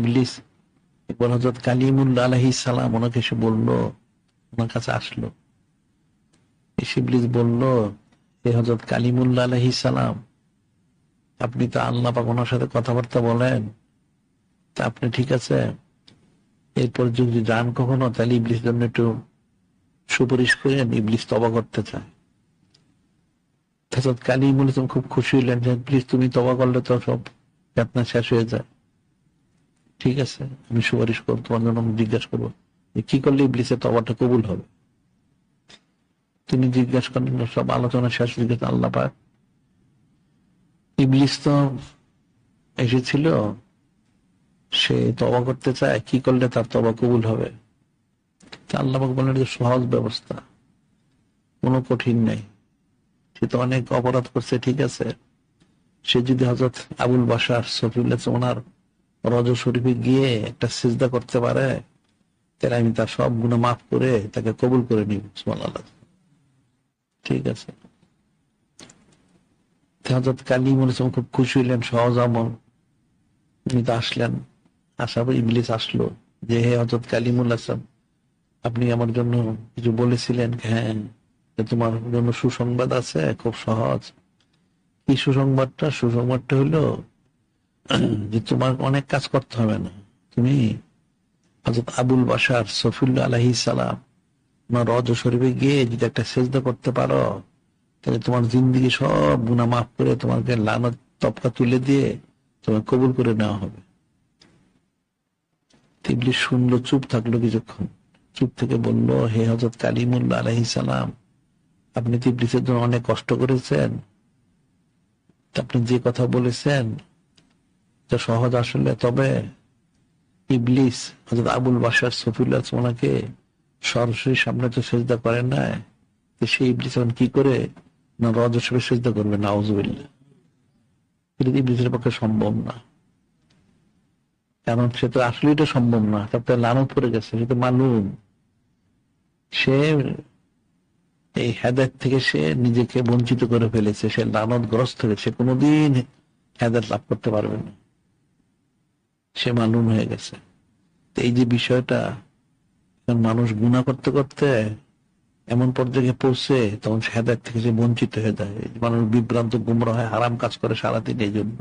ইবলিস হজরত কালিমুল্লাহ আলহি সালাম ওনাকে এসে বলল, ওনার কাছে আসলো। এসে ইবলিস হজরত কালিমুল্লাহ আলহি সালাম, আপনি তো আল্লাহ পাক ওনার সাথে কথাবার্তা বলেন, তা আপনি ঠিক আছে? এরপর যদি যান কখনো, তাহলে ইবলিস জন্য একটু সুপারিশ করেন ইবলিস তবা করতে চায়। হজরত কালিমুল খুব খুশি হইলেন যে প্লিজ তুমি তবা করলে তো সব যাতনা শেষ হয়ে যায়। ঠিক আছে, আমি সুপারিশ করব, তোমার জন্য আমি জিজ্ঞাসা করব কি করলে ইবলিসের তবাটা কবুল হবে। তিনি জিজ্ঞাসা করলেন সব আলোচনা শেষ গেছে, আল্লাহ পাক। ইবলিস তো এসেছিল, সে তবা করতে চায়, কি করলে তার তবা কবুল হবে? আল্লাহ পাক যে সহজ ব্যবস্থা, কোনো কঠিন নেই। সে তো অনেক অপরাধ করছে, ঠিক আছে। সে যদি হজরত আবুল বাসার সফিউল্লাহ, ওনার রজ শরীফে গিয়ে একটা সিজদা করতে পারে, তাহলে আমি তার সব গুণ মাফ করে তাকে কবুল করে নিব, সুবহানাল্লাহ। ঠিক আছে। হজরত কালিম ইসলাম খুব খুশি হইলেন, সহজ আমল। উনি তো আসলেন, আসার পর ইংলিশ আসলো, যে, হে হজরত কালিমুল আসলাম আপনি আমার জন্য কিছু বলেছিলেন হ্যাঁ তোমার জন্য সুসংবাদ আছে, খুব সহজ। কি সুসংবাদটা? সুসংবাদটা হলো যে তোমার অনেক কাজ করতে হবে না। তুমি হজরত আবুল বাসার সফিউল্লাহ আলহি সালাম তোমার রজ শরীফে গিয়ে যদি একটা সেজদা করতে পারো, তাহলে তোমার জিন্দিগি সব গুণা মাফ করে তোমাকে লানত তপকা তুলে দিয়ে তোমার কবুল করে নেওয়া হবে। তিবলি শুনলো, চুপ থাকল কিছুক্ষণ। চুপ থেকে বলল, হে হজরত কালিমুল্লাহ আলহি সালাম, আপনি তিবলিসের জন্য অনেক কষ্ট করেছেন। আপনি যে কথা বলেছেন তা সহজ আসলে। তবে ইবলিস হজরত আবুল বাসার সফিউল্লাহ ওনাকে সরাসরি সামনে তো সেজদা করেন না তো সেই ইবলিস এখন কি করে না রজ হিসেবে সেজদা করবে? না আউজবিল্লা এটা ইবলিসের পক্ষে সম্ভব না। কারণ সে তো আসলে এটা সম্ভব না। তার তো লানত পড়ে গেছে, সে তো মালুম। সে এই হেদায়ত থেকে সে নিজেকে বঞ্চিত করে ফেলেছে। সে লানত গ্রস্ত হয়েছে কোনোদিন হেদায়ত লাভ করতে পারবে না। সে মালুম হয়ে গেছে। এই যে বিষয়টা মানুষ গুণা করতে করতে এমন পর্যায়ে পৌঁছে, তখন সে হেদায়ত থেকে সে বঞ্চিত হয়ে যায়। মানুষ বিভ্রান্ত গুমরা হয় হারাম কাজ করে সারাদিন এই জন্য।